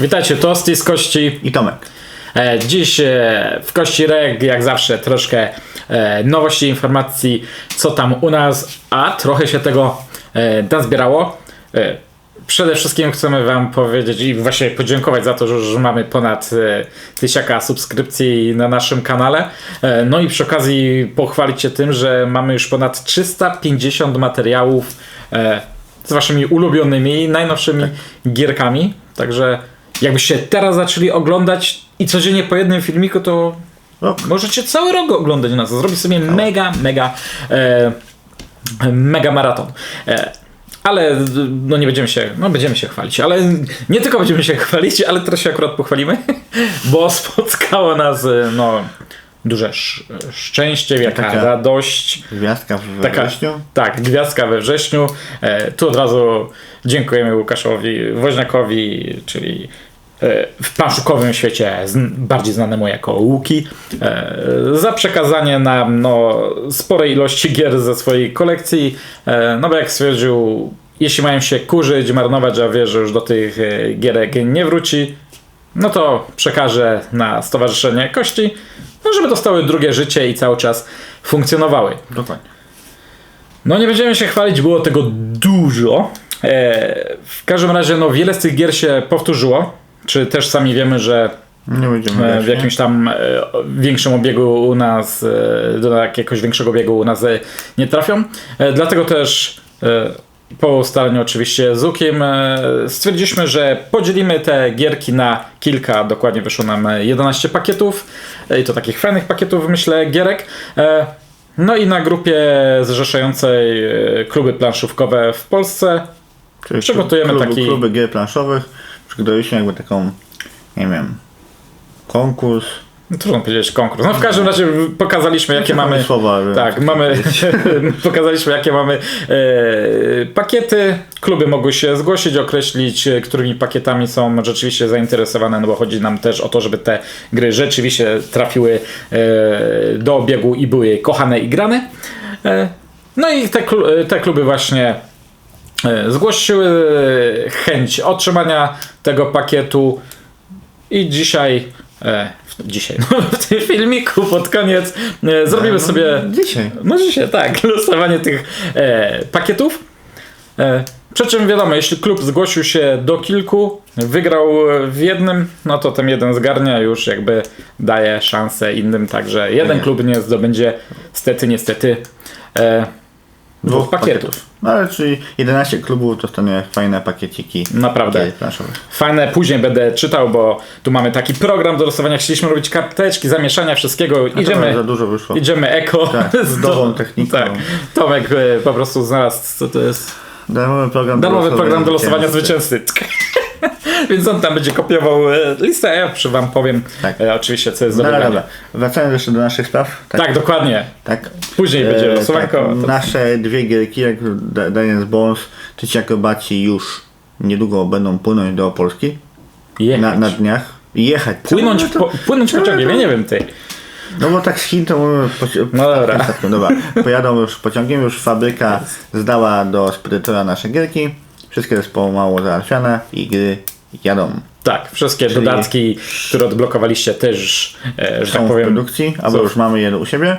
Witajcie, Tosty z Kości. I Tomek. E, Dziś e, w Kości Reg, jak zawsze, troszkę e, nowości, informacji, co tam u nas, a trochę się tego nazbierało. Przede wszystkim chcemy Wam powiedzieć i właśnie podziękować za to, że, że mamy ponad tysiaka subskrypcji na naszym kanale. No i przy okazji pochwalić się tym, że mamy już ponad 350 materiałów z Waszymi ulubionymi, najnowszymi gierkami. Także jakbyście teraz zaczęli oglądać i codziennie po jednym filmiku, to Rok. możecie cały rok oglądać nas. Zrobić sobie mega, mega, e, mega maraton. E, ale no nie będziemy się, no będziemy się chwalić, ale nie tylko będziemy się chwalić, ale teraz się akurat pochwalimy, bo spotkało nas e, no duże sz- szczęście, wielka Taka- radość. Gwiazdka w Taka, wrześniu. Tak, gwiazdka we wrześniu. E, tu od razu dziękujemy Łukaszowi Woźniakowi, czyli w planszukowym świecie bardziej znanemu jako Łuki, e, za przekazanie nam no, sporej ilości gier ze swojej kolekcji. E, no bo jak stwierdził, jeśli mają się kurzyć, marnować, a wie, że już do tych e, gierek nie wróci, no to przekażę na Stowarzyszenie Kości, no żeby dostały drugie życie i cały czas funkcjonowały. Dokładnie. No nie będziemy się chwalić, było tego dużo. E, w każdym razie no wiele z tych gier się powtórzyło. Czy też sami wiemy, że e, w jakimś tam e, większym obiegu u nas, e, do jakiegoś większego obiegu u nas nie trafią. Dlatego też po ustaleniu oczywiście z Ukiem stwierdziliśmy, że podzielimy te gierki na kilka, dokładnie wyszło nam e, 11 pakietów i to takich fajnych pakietów myślę gierek. No i na grupie zrzeszającej kluby planszówkowe w Polsce Czyli przygotujemy kluby, taki- Kluby gier planszowych. Przygotowaliśmy jakby taką, nie wiem, konkurs. No, Trudno powiedzieć konkurs. No w każdym razie pokazaliśmy jakie mamy. słowa, Tak, mamy. pokazaliśmy jakie mamy e, pakiety. Kluby mogły się zgłosić, określić, e, którymi pakietami są rzeczywiście zainteresowane, no bo chodzi nam też o to, żeby te gry rzeczywiście trafiły e, do obiegu i były kochane i grane. E, no i te, e, te kluby właśnie zgłosiły chęć otrzymania tego pakietu i dzisiaj, e, dzisiaj, no, w tym filmiku pod koniec e, zrobimy No, sobie, Dzisiaj. no dzisiaj tak, losowanie tych e, pakietów. E, przy czym wiadomo, jeśli klub zgłosił się do kilku, wygrał w jednym, no to ten jeden zgarnia już jakby daje szansę innym, także jeden klub nie zdobędzie stety, niestety e, dwóch pakietów. No ale czyli 11 klubów dostanie fajne pakieciki Naprawdę. Fajne, później będę czytał, bo tu mamy taki program do losowania. Chcieliśmy robić karteczki, zamieszania wszystkiego. Idziemy. Idziemy, Za dużo wyszło. idziemy eko. Tak, z nową techniką. Tak. Tomek e, po prostu znalazł, co to jest? Darmowy program Darmowy program do losowania zwycięzcy. zwycięzcy. Więc on tam będzie kopiował e, listę, a ja przy wam powiem Tak. e, oczywiście, co jest do No wygrania. dobra. Wracając jeszcze do naszych spraw. Tak, dokładnie. tak. Później będzie E, losowanko. tak, To- nasze dwie gierki, jak Da- Daniels Bones, Tyci Akrobaci już niedługo będą płynąć do Polski. Jechać. Na, na dniach. Jechać. Płynąć, No, to- po, płynąć pociągiem, ja nie wiem ty. No bo tak z Chin to No dobra. dobra. Pojadą już pociągiem, już fabryka zdała do spedytora nasze gierki. Wszystkie jest pomału załatwiane i gry jadą. Tak, wszystkie Czyli- dodatki, które odblokowaliście też, e, że Są tak w powiem, produkcji, albo są- już mamy je u siebie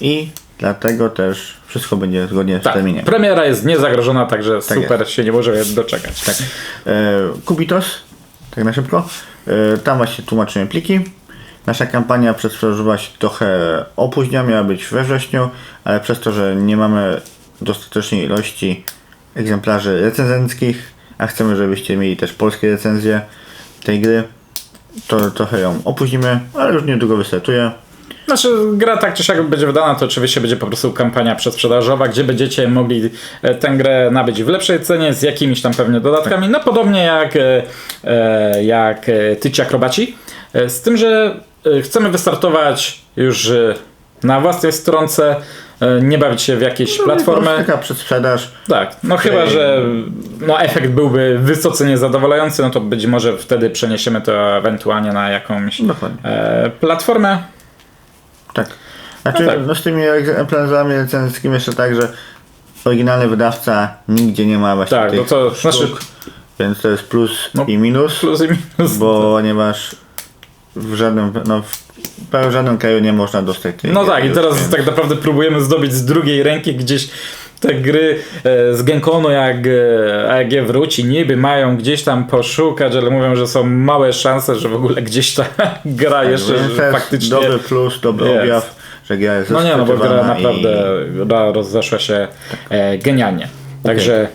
i dlatego też wszystko będzie zgodnie z Tak, terminem. premiera jest niezagrożona, także super jest. się nie możemy doczekać. Tak. E, Kubitos, tak na szybko. E, tam właśnie tłumaczymy pliki. Nasza kampania przedsprzedażowa się trochę opóźnia, miała być we wrześniu, ale przez to, że nie mamy dostatecznej ilości egzemplarzy recenzenckich, a chcemy, żebyście mieli też polskie recenzje tej gry, to trochę ją opóźnimy, ale już niedługo wystartuje. Znaczy, gra tak czy siak będzie wydana, to oczywiście będzie po prostu kampania przedsprzedażowa, gdzie będziecie mogli e, tę grę nabyć w lepszej cenie, z jakimiś tam pewnie dodatkami, no podobnie jak, e, e, jak Tyci Akrobaci. Z tym, że chcemy wystartować już na własnej stronce, nie bawić się w jakieś No, platformy. Taka przedsprzedaż. Tak, no chyba, że no, efekt byłby wysoce niezadowalający, no to być może wtedy przeniesiemy to ewentualnie na jakąś e, platformę. Tak. Znaczy, No no, tak. z tymi egzemplarzami recenzyjskimi jeszcze tak, że oryginalny wydawca nigdzie nie ma właśnie Tak, tych no to sztuk. znaczy Więc to jest plus No, i minus, Plus i minus. ponieważ w żadnym, no w żadnym kraju nie można dostać tej No tak, i teraz więc- tak naprawdę próbujemy zdobyć z drugiej ręki gdzieś te gry e, z Genkonu, jak e, AEG wróci, niby mają gdzieś tam poszukać, ale mówią, że są małe szanse, że w ogóle gdzieś ta gra jeszcze że jest faktycznie... Dobry plus, dobry Jest. objaw, że gra jest No nie, no bo gra naprawdę gra rozeszła się e, genialnie. Także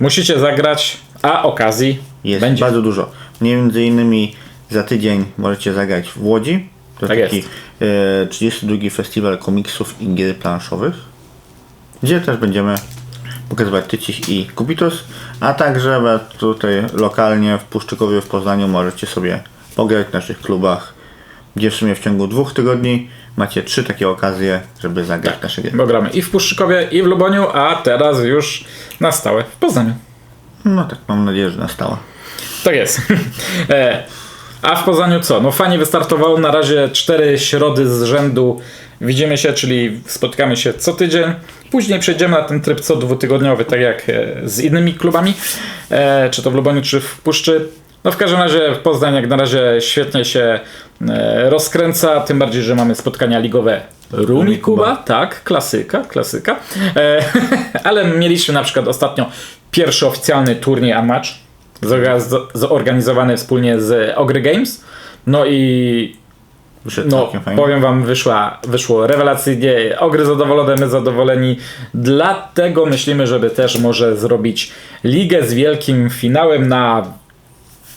musicie zagrać, a okazji i jest będzie. bardzo dużo. Między innymi za tydzień możecie zagrać w Łodzi. To Tak taki jest. e, 32 festiwal komiksów i gier planszowych, gdzie też będziemy pokazywać Tycich i Kubitus, a także tutaj lokalnie w Puszczykowie w Poznaniu możecie sobie pograć w naszych klubach, gdzie w sumie w ciągu dwóch tygodni macie trzy takie okazje, żeby zagrać w nasze gry. Bo gramy i w Puszczykowie, i w Luboniu, a teraz już na stałe w Poznaniu. No tak, mam nadzieję, że na stałe. Tak jest. A w Poznaniu co? No fajnie wystartowało na razie cztery środy z rzędu. Widzimy się, czyli spotykamy się co tydzień. Później przejdziemy na ten tryb co dwutygodniowy, tak jak e, z innymi klubami, e, czy to w Luboniu, czy w Puszczy. No w każdym razie Poznań jak na razie świetnie się e, rozkręca, tym bardziej, że mamy spotkania ligowe Rumi Kuba, tak, klasyka, klasyka. Ale mieliśmy na przykład ostatnio pierwszy oficjalny turniej zorganiz- zorganizowany wspólnie z Ogry Games. No i no, powiem wam, wyszła, wyszło rewelacyjnie. Ogry zadowolone, my zadowoleni. Dlatego myślimy, żeby też może zrobić ligę z wielkim finałem na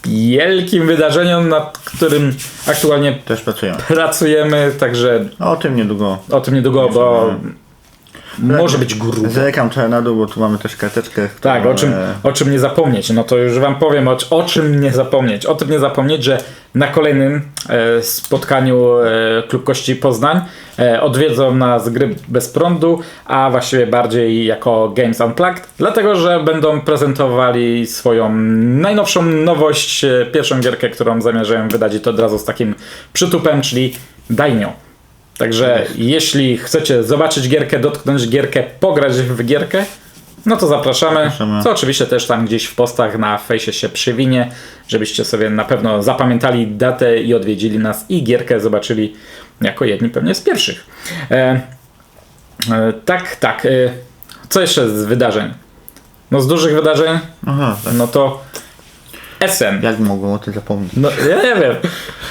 wielkim wydarzeniu, nad którym aktualnie Też pracujemy. pracujemy, także No, o tym niedługo o tym niedługo, bo może być grubo. Zerkam trochę na dół, bo tu mamy też karteczkę. Tak, o czym, e, o czym nie zapomnieć. No to już wam powiem, o, o czym nie zapomnieć. O tym nie zapomnieć, że na kolejnym e, spotkaniu e, Klub Kości Poznań e, odwiedzą nas gry bez prądu, a właściwie bardziej jako Games Unplugged, dlatego że będą prezentowali swoją najnowszą nowość, e, pierwszą gierkę, którą zamierzają wydać i to od razu z takim przytupem, czyli Dainio. Także jeśli chcecie zobaczyć gierkę, dotknąć gierkę, pograć w gierkę, no to zapraszamy. Zapraszamy. Co oczywiście też tam gdzieś w postach na fejsie się przywinie, żebyście sobie na pewno zapamiętali datę i odwiedzili nas i gierkę zobaczyli jako jedni pewnie z pierwszych. E, e, tak, tak. E, co jeszcze z wydarzeń? No z dużych wydarzeń, Aha, tak. no to Essen. Jak mogłem o tym zapomnieć? No, ja nie wiem.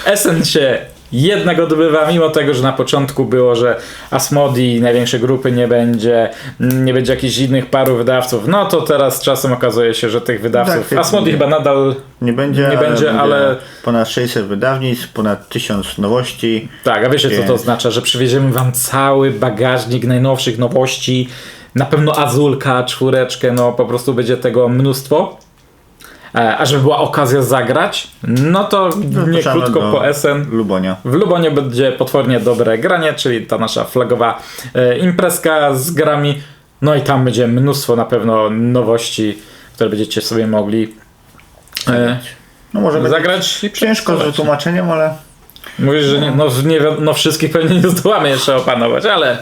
Essen się jednak odbywa, mimo tego, że na początku było, że Asmodi największej grupy nie będzie, nie będzie jakichś innych paru wydawców, no to teraz czasem okazuje się, że tych wydawców, Tak, Asmodi chyba nadal, Nie będzie, Nie ale będzie, ale- Ponad 600 wydawnictw, ponad 1000 nowości. tak, a wiecie co to Więc- oznacza, że przywieziemy wam cały bagażnik najnowszych nowości, na pewno Azulka, czwóreczkę, no po prostu będzie tego mnóstwo. E, A żeby była okazja zagrać, no to nie Zapraszamy krótko po Essen. Lubonia. W Lubonie będzie potwornie dobre granie, czyli ta nasza flagowa e, imprezka z grami. No i tam będzie mnóstwo na pewno nowości, które będziecie sobie mogli e, No może zagrać i ciężko z wytłumaczeniem, ale Mówisz, że nie, no, nie, no wszystkich pewnie nie zdołamy jeszcze opanować, ale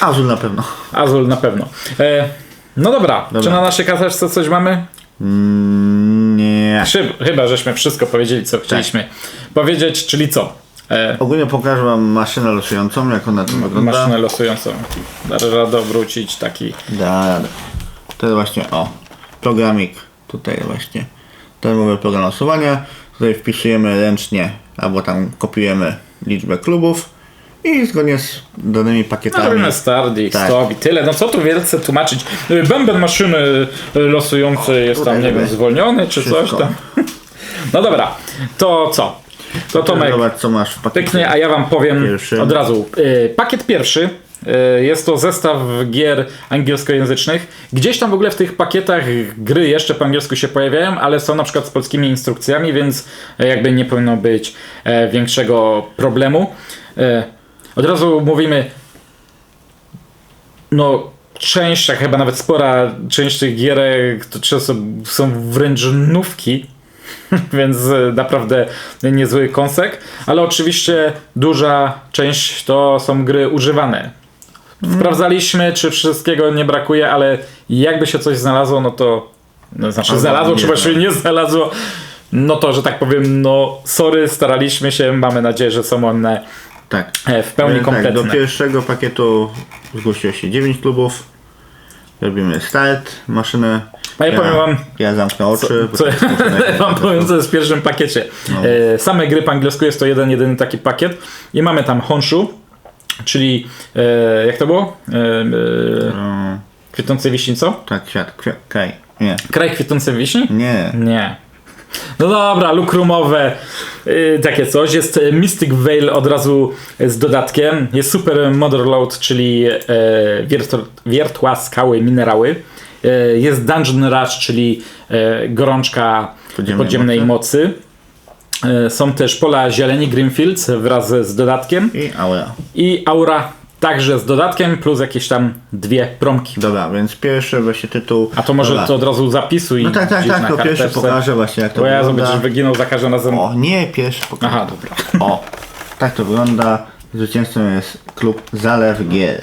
Azul na pewno. Azul na pewno. E, no dobra, Dobra. czy na naszej karteczce coś mamy? Mm, nie. Chyba, żeśmy wszystko powiedzieli, co chcieliśmy powiedzieć, czyli co? E, Ogólnie pokażę wam maszynę losującą, jak ona tu wygląda. maszynę losującą. Da radę obrócić taki Da radę. To jest właśnie, o, programik. Tutaj właśnie. Termowy program losowania. Tutaj wpisujemy ręcznie, albo tam kopiujemy liczbę klubów i zgodnie z danymi No pakietami. start i Tak. stop i tyle. No co tu wielce tłumaczyć? Y, Bęben maszyny y, losującej jest tam, nie wiem, zwolniony czy coś wszystko. tam. No dobra, to co? To Tomek, Zobacz co masz w pakiecie. pyknie, a ja wam powiem Pierwszy. od razu. Y, Pakiet pierwszy jest to zestaw gier angielskojęzycznych. Gdzieś tam w ogóle w tych pakietach gry jeszcze po angielsku się pojawiają, ale są na przykład z polskimi instrukcjami, więc jakby nie powinno być e, większego problemu. Od razu mówimy, no część, a chyba nawet spora część tych gierek to często są wręcz nówki, więc e, naprawdę niezły kąsek, ale oczywiście duża część to są gry używane. Sprawdzaliśmy, czy wszystkiego nie brakuje, ale jakby się coś znalazło, no to no, znaczy Albo znalazło, nie, czy właściwie nie znalazło, no to, że tak powiem, no sorry, staraliśmy się, mamy nadzieję, że są one Tak. e, w pełni Więc tak, kompletne. do pierwszego pakietu zgłosiło się 9 klubów. Robimy start, maszynę. A ja powiem wam- Ja zamknę oczy. Co, najpierw wam po powiem, co jest w pierwszym pakiecie. No. E, same gry po angielsku jest to jeden, jedyny taki pakiet i mamy tam Honshu, czyli e, jak to było? E, e, No, kwitnące wiśni, co? tak, świat, kwiat, kraj. Nie. Kraj kwitnącej wiśni? Nie. Nie. No dobra, lukrumowe, yy, takie coś. Jest e, Mystic Veil od razu z dodatkiem. Jest Super Motherload, czyli yy, wiertło- wiertła, skały, minerały. Yy, jest Dungeon Rush, czyli yy, gorączka Podziemnej podziemnej, mocy. Yy, są też pola zieleni Greenfields wraz z dodatkiem. I aura. I Aura także z dodatkiem, plus jakieś tam dwie promki. Dobra, więc pierwszy właśnie tytuł. A to może Dobra. to od razu zapisuj. No tak, tak, tak, to pierwszy pokażę właśnie jak to Bo ja wygląda. zobaczę, że wyginął za każdym razem. O, nie, pierwszy pokażę. Aha, dobra. O, tak to wygląda. Zwycięzcą jest klub Zalew Gier.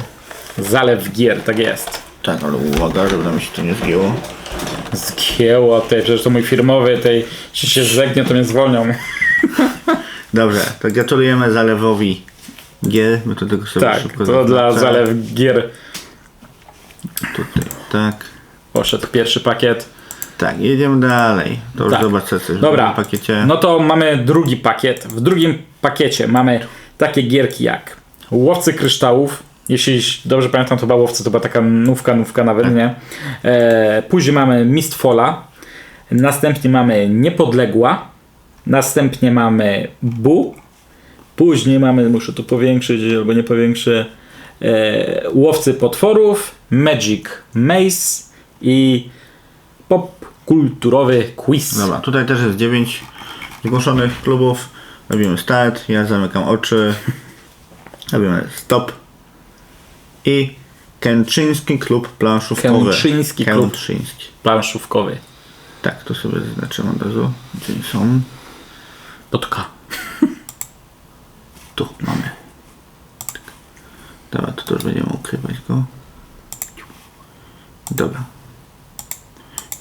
Zalew gier, tak jest. Tak, ale uwaga, żeby nam się to nie zgięło. Zgieło tej, przecież to mój firmowy, tej, jeśli się zegnie, to mnie zwolnią. Dobrze, to gratulujemy Zalewowi Gier. My to tylko sobie Tak, szybko to dla. Zalew gier Tutaj, tak. poszedł pierwszy pakiet. Tak, jedziemy dalej. To już Tak. zobacz co jest Dobra, w pakiecie. no to mamy drugi pakiet. W drugim pakiecie mamy takie gierki jak Łowcy Kryształów. Jeśli dobrze pamiętam, to chyba Łowcy to była taka nówka, nówka nawet, nie? E, później mamy Mistfalla. Następnie mamy Niepodległa. Następnie mamy Bu. Później mamy, muszę to powiększyć albo nie powiększę, e, Łowcy Potworów, Magic Maze i popkulturowy quiz. Dobra, tutaj też jest 9 zgłoszonych klubów. Robimy start, ja zamykam oczy. Robimy stop. I Kęczyński Klub Planszówkowy. Kęczyński Klub. Kęczyński. planszówkowy. Tak, to sobie zaznaczymy od razu. Gdzie są? Dotka. Tu mamy. Dobra, to też będziemy ukrywać go. Dobra.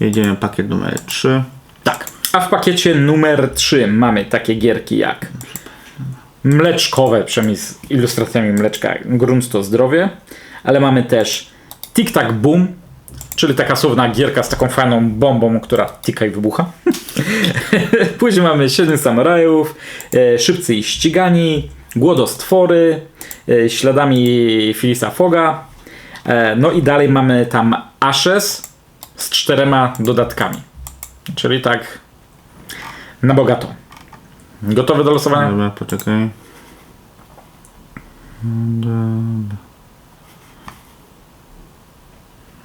Jedziemy pakiet numer 3. Tak. A w pakiecie numer 3 mamy takie gierki jak mleczkowe, przynajmniej z ilustracjami mleczka, grunt to zdrowie, ale mamy też Tic Tac Boom, czyli taka słowna gierka z taką fajną bombą, która tika i wybucha. Później mamy Siedmiu Samurajów, e, Szybcy i Ścigani, Głodostwory, e, śladami Philisa Foga. E, no i dalej mamy tam Ashes z czterema dodatkami. Czyli tak na bogato. Gotowy do losowania? Dobra, poczekaj.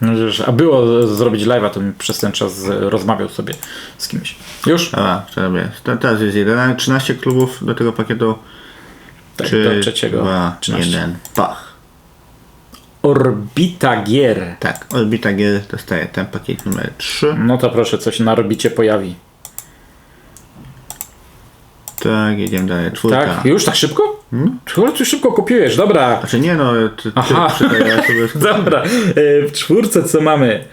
No, A było zrobić live'a, to przez ten czas rozmawiał sobie z kimś. Już? To teraz jest 11, 13 klubów do tego pakietu. Tak, Trzy, do trzeciego. Dwa, 13. jeden. Pach. Orbita gier. Tak, Orbita Gier dostaje ten pakiet numer 3. No to proszę, coś na orbicie pojawi. Tak, jedziemy dalej. Czwórka. Tak? Już tak szybko? Hmm? Ty szybko kopiujesz, dobra. Znaczy nie no, ty, ty Aha. czytaj, ja sobie Dobra. E, W czwórce co mamy?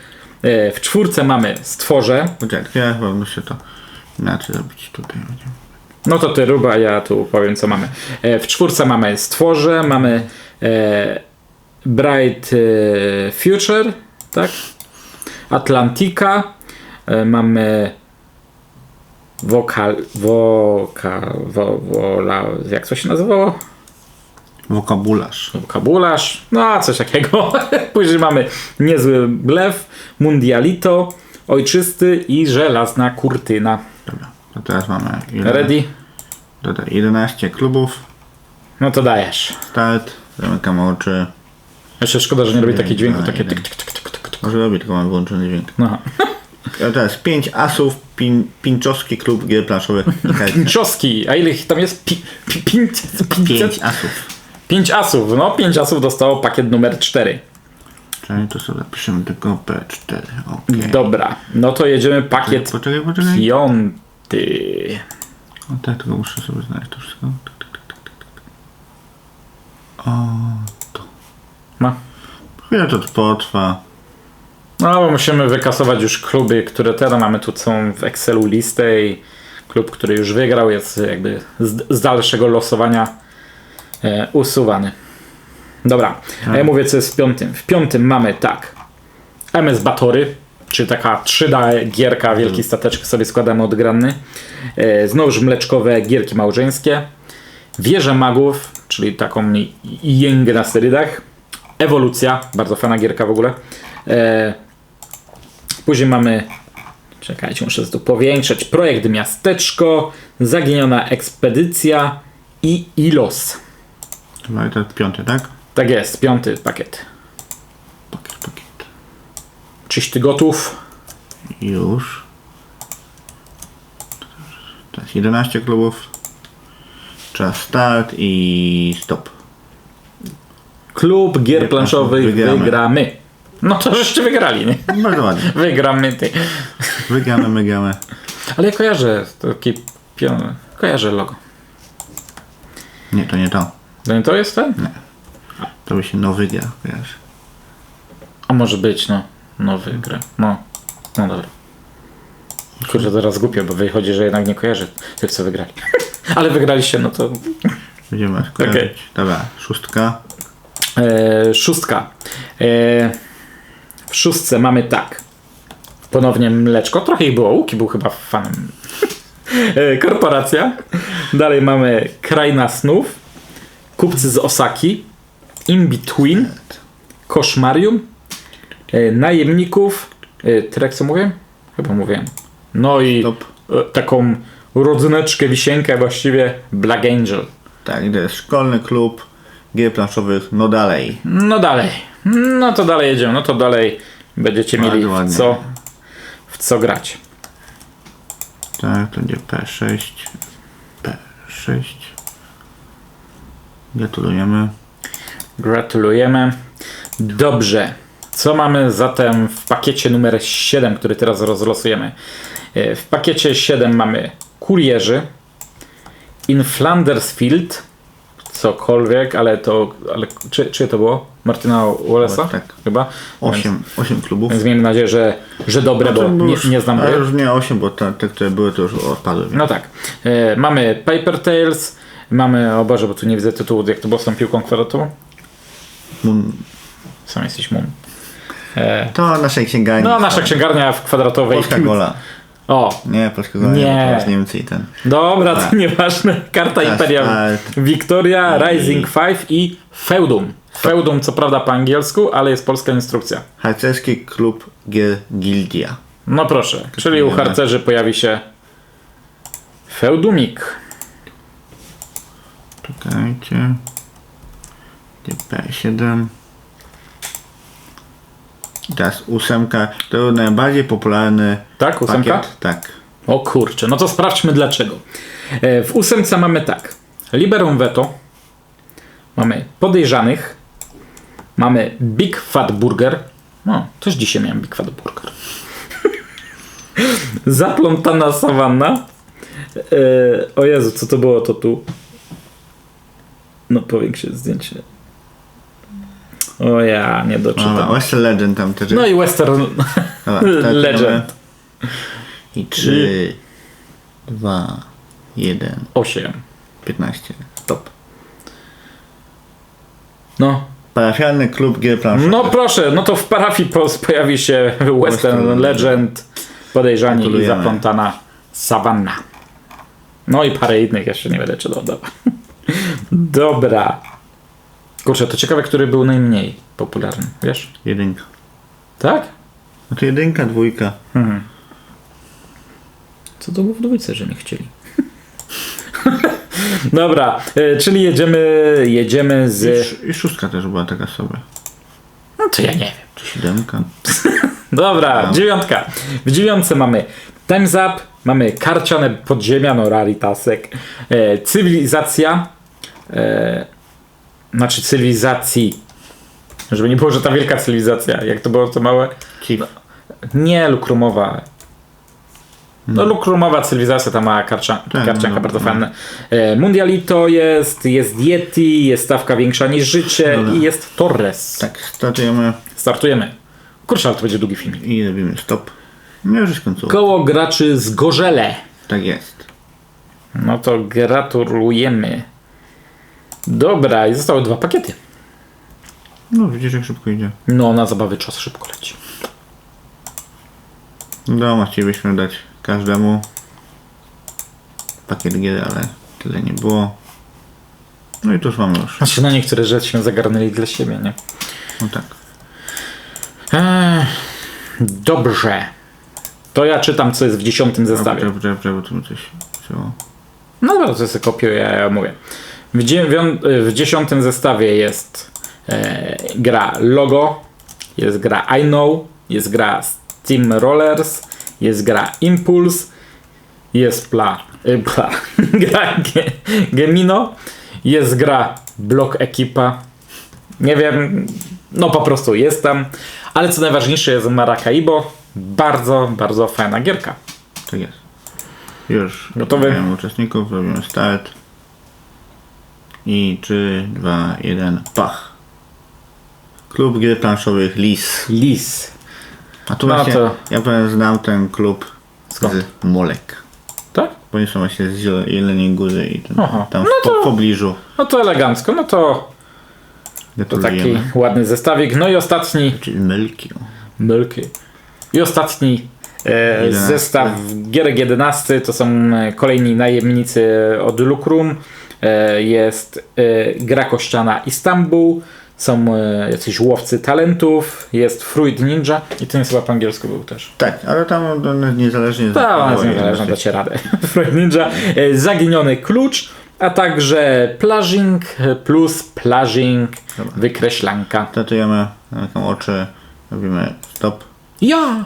E, W czwórce mamy stworze. Poczekaj, ja chyba muszę to inaczej zrobić tutaj. będzie. No to ty ruba, ja tu powiem co mamy. E, W czwórce mamy stworze, mamy e, Bright e, Future, tak? Atlantika, mamy Wokal, woka, wo, wola, jak to się nazywało? Wokabularz. Wokabularz, no coś takiego. Później mamy Niezły Blef, Mundialito, Ojczysty i Żelazna Kurtyna. To teraz mamy ile- Ready? Dodaj 11 klubów. No to dajesz. Start, zamykam oczy. Jeszcze szkoda, że nie robi takiego dźwięku, takie jeden. tyk, tyk, tyk, tyk, tyk. Może robię, tylko mam wyłączony dźwięk. No. A teraz 5 asów, pin, Pinczowski klub gier planszowych. Pinczoski, a ile ich tam jest? Pi, pi, pięć, 5 pięćset? asów. Pięć asów, no pięć asów dostało pakiet numer 4. Czyli to sobie zapiszemy tylko P4. Okay. Dobra, no to jedziemy pakiet Poczekaj, poczekaj. piąty. O, tak, tylko muszę sobie znaleźć to wszystko. Tyk. O, to. No. Chwilę to potrwa. No, bo musimy wykasować już kluby, które teraz mamy tu są w Excelu listę i klub, który już wygrał jest jakby z, z dalszego losowania e, usuwany. Dobra, a ja mówię co jest w piątym. W piątym mamy tak MS Batory, czyli taka 3D gierka, wielki stateczek sobie składamy odgranny. E, znowuż mleczkowe gierki małżeńskie. Wieże Magów, czyli taką jęgę na sterydach. Ewolucja, bardzo fajna gierka w ogóle. E, później mamy, czekajcie, muszę to powiększyć. Projekt Miasteczko, Zaginiona Ekspedycja i Ilos. Chyba to piąty, tak? Tak jest, piąty pakiet. Czyś ty gotów? Już. Teraz 11 klubów. Czas start i stop. Klub gier planszowych Wygramy. wygramy. No to żeście wygrali, nie? Bardzo ładnie. Wygramy ty. Wygramy, mygramy. Ale ja kojarzę taki pion... Kojarzę logo. Nie, to nie to. To nie to jest ten? To by się nowy gra, wiesz. A może być, no. Nowy gra. No. No dobra. Kurczę, teraz głupio, bo wychodzi, że jednak nie kojarzę tych, co wygrali. Ale wygraliście, no to... Będziemy skojarzyć. Dobra, szóstka. E, szóstka. E, w szóstce mamy tak. Ponownie mleczko. Trochę ich było. Łuki był chyba fanem. e, korporacja. Dalej mamy Kraina Snów. Kupcy z Osaki. In Between. Koszmarium. E, najemników. E, Tyrek, co mówię? Chyba mówiłem. No i Stop. e, taką rodzyneczkę, wisienkę właściwie Black Angel. Tak, to jest szkolny klub gier planszowych, no dalej. No dalej. No to dalej jedziemy. No to dalej będziecie Bardzo mieli w co, w co grać. Tak, to będzie P6. P6. Gratulujemy. Gratulujemy. Dobrze. Co mamy zatem w pakiecie numer 7, który teraz rozlosujemy? E, W pakiecie 7 mamy Kurierzy, In Flandersfield, cokolwiek, ale to, ale czy, czy to było? Martyna Wallace'a? Tak. Chyba. 8, 8 klubów. Więc miejmy nadzieję, że, że dobre, bo nie, nie znam Ale gry. już nie 8, bo te, te, które były, to już odpadły. No tak. E, mamy Paper Tales, mamy, o Boże, bo tu nie widzę tytułu, jak to było z tą piłką kwadratową. Mun- Sam jesteś mum. E, To naszej księgarni. no, nasza księgarnia w kwadratowej. Polska gola. O, Nie, Polska gola. Nie. Teraz Niemcy i ten. dobra, to nieważne. Karta Tak, Imperium tak. Victoria, Rising 5 i Feudum. Feudum co prawda po angielsku, ale jest polska instrukcja. Harcerski klub gier Gildia. No proszę, czyli u Wiemy. harcerzy pojawi się Feudumik. Czekajcie. Gdzie P7. I teraz ósemka. To najbardziej popularny Tak, ósemka? pakiet. Tak. O kurczę, no to sprawdźmy dlaczego. E, W ósemce mamy tak. Liberum Veto. Mamy podejrzanych. Mamy Big Fat Burger. No, też dzisiaj miałem Big Fat Burger. Zaplątana sawanna. E, o Jezu, co to było to tu? No powiększę zdjęcie. O ja, nie Dobra, doczytam. West Legend tam też No i Western Dobra. Legend I 3, 2, 1, 8. 15. Stop. No, Parafialny klub gier planszowych. No proszę, no to w parafii pojawi się Western Western Legend, podejrzani i zaplątana sawanna. No i parę innych jeszcze nie będę czytał. Dobra. Dobra. Kurczę, to ciekawe, który był najmniej popularny, wiesz? Jedynka. Tak? No to jedynka, dwójka. Co to było w dwójce, że nie chcieli? Dobra, y, czyli jedziemy, jedziemy I, z... sz- I szóstka też była taka sobie. No to ja nie wiem. Czy siódemka. Dobra, dziewiątka. W dziewiątce mamy Time's Up, mamy karciane podziemia, no raritasek, e, cywilizacja, e, znaczy cywilizacji, żeby nie było, że ta wielka cywilizacja, jak to było to małe? Chief. Nie, lukrumowa. No lukrumowa cywilizacja, ta mała karcia, Tak, karcianka no, bardzo no. fajna. E, Mundialito jest, jest Yeti, jest stawka większa niż życie Dobra. i jest Torres. Tak, startujemy. Startujemy. Kurczę, ale to będzie długi filmik. I robimy stop. No już końcówka. Koło graczy z Gorzele. Tak jest. No to gratulujemy. Dobra, i zostały dwa pakiety. No widzisz jak szybko idzie. No, na zabawy czas szybko leci. Doma chcielibyśmy dać każdemu pakiet gier, ale tyle nie było. No i to już mamy już. Znaczy, na niektóre rzeczy się zagarnęli dla siebie, nie? No tak. Eee, dobrze. To ja czytam, co jest w dziesiątym zestawie. Poczekaj, poczekaj, bo tu mi coś wzięło. No dobra, to sobie kopiuję, ja mówię. W, dziewią- w dziesiątym zestawie jest e, gra Logo, jest gra I Know, jest gra Steam Rollers, jest gra Impulse, jest pla, y, pla gra Ge, Gemino, jest gra Block Ekipa. Nie wiem, no po prostu jest tam. Ale co najważniejsze jest Maracaibo. Bardzo, bardzo fajna gierka. Tak jest. Już. Gotowy? Uczestników, robimy start. I 3, 2, 1, pach. Klub gier planszowych Lis. Lis. A tu No właśnie, to- ja powiem, znam ten klub Skąd? z Molek. Tak? Bo oni są właśnie z Ziel- Jeleniej Góry i ten, Aha. tam No w po, to- pobliżu. No to elegancko, no to, to taki Gratulujemy. ładny zestawik. No i ostatni, Czyli Melki. Mylki. I ostatni e, 11. zestaw Gierek 11 to są e, kolejni najemnicy od Lucrum. E, jest e, gra kościana Istanbul. Są e, jacyś łowcy talentów. Jest Fruit Ninja. I ten chyba po angielsku był też. Tak, ale tam no, niezależnie Tak, ona jest niezależna, dacie radę. Fruit Ninja. Zaginiony klucz. A także plażing plus plażing wykreślanka. Tatujemy, zamykam oczy, robimy stop. Ja!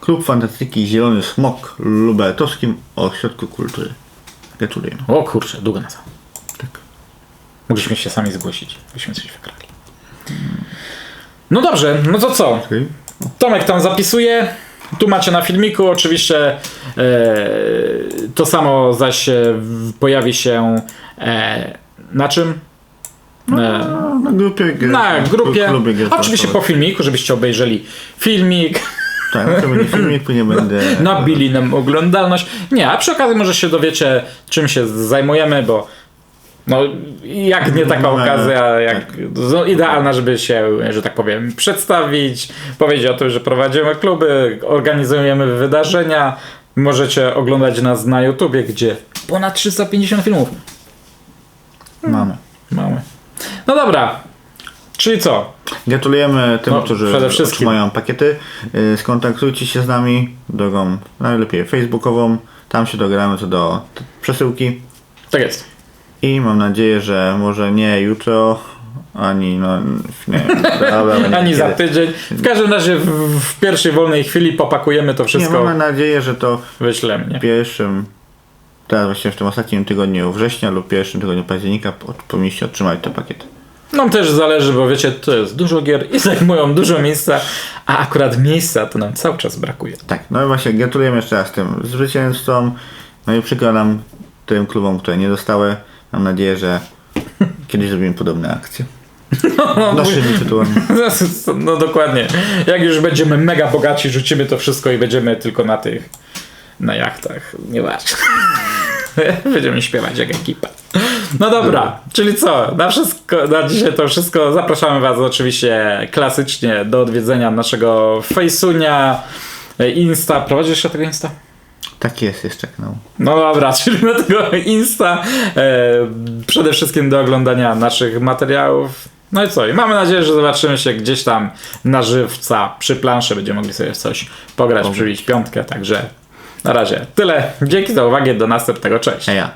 Klub Fantastyki Zielony Smok Lubeltowskim Ośrodku Kultury. O kurczę, długo nazwa. Tak. Mogliśmy się sami zgłosić, byśmy coś wygrali. No dobrze, no to co? Tomek tam zapisuje. Tu macie na filmiku oczywiście e, to samo zaś e, pojawi się e, na czym? E, No, na grupie gier. na grupie. klubie gier Oczywiście po planszowych. filmiku, żebyście obejrzeli filmik, Tak, no to będzie filmik, później będę... nabili nam oglądalność. Nie, a przy okazji może się dowiecie, czym się zajmujemy, bo no, jak nie taka No, okazja, jak tak. no, idealna, żeby się, że tak powiem, przedstawić, powiedzieć o tym, że prowadzimy kluby, organizujemy wydarzenia. Możecie oglądać nas na YouTubie, gdzie ponad 350 filmów Mamy. mamy. No dobra, czyli co? Gratulujemy tym, No, którzy przede wszystkim. otrzymają pakiety. Y, Skontaktujcie się z nami drogą najlepiej facebookową. Tam się dogramy co do t- przesyłki. Tak jest. I mam nadzieję, że może nie jutro, ani no nie, dobra, będzie Ani za kiedy. tydzień. W każdym razie w, w pierwszej wolnej chwili popakujemy to Nie, wszystko, mamy nadzieję, że to wyślemy. Nie? w pierwszym, teraz właśnie w tym ostatnim tygodniu września lub pierwszym tygodniu października po- powinniście otrzymać te pakiety. Nam też zależy, bo wiecie, to jest dużo gier i zajmują dużo miejsca, a akurat miejsca to nam cały czas brakuje. Tak, no i właśnie gratulujemy jeszcze raz tym zwycięzcom. No i przykro nam tym klubom, które nie dostały. Mam nadzieję, że kiedyś zrobimy podobne akcje. Naszymi tytułami. No dokładnie. Jak już będziemy mega bogaci, rzucimy to wszystko i będziemy tylko na tych, na jachtach. Nieważne. Będziemy śpiewać jak ekipa. No dobra, czyli co? Na, wszystko, na dzisiaj to wszystko. Zapraszamy Was oczywiście klasycznie do odwiedzenia naszego Fejsunia, Insta. Prowadzisz jeszcze tego Insta? Tak jest, jeszcze kanał. No dobra, czyli na tego Insta. E, przede wszystkim do oglądania naszych materiałów. No i co? I mamy nadzieję, że zobaczymy się gdzieś tam na żywca przy planszy. Będziemy mogli sobie w coś pograć, przybić piątkę. Także na razie tyle. Dzięki za uwagę. Do następnego. Cześć. Ja.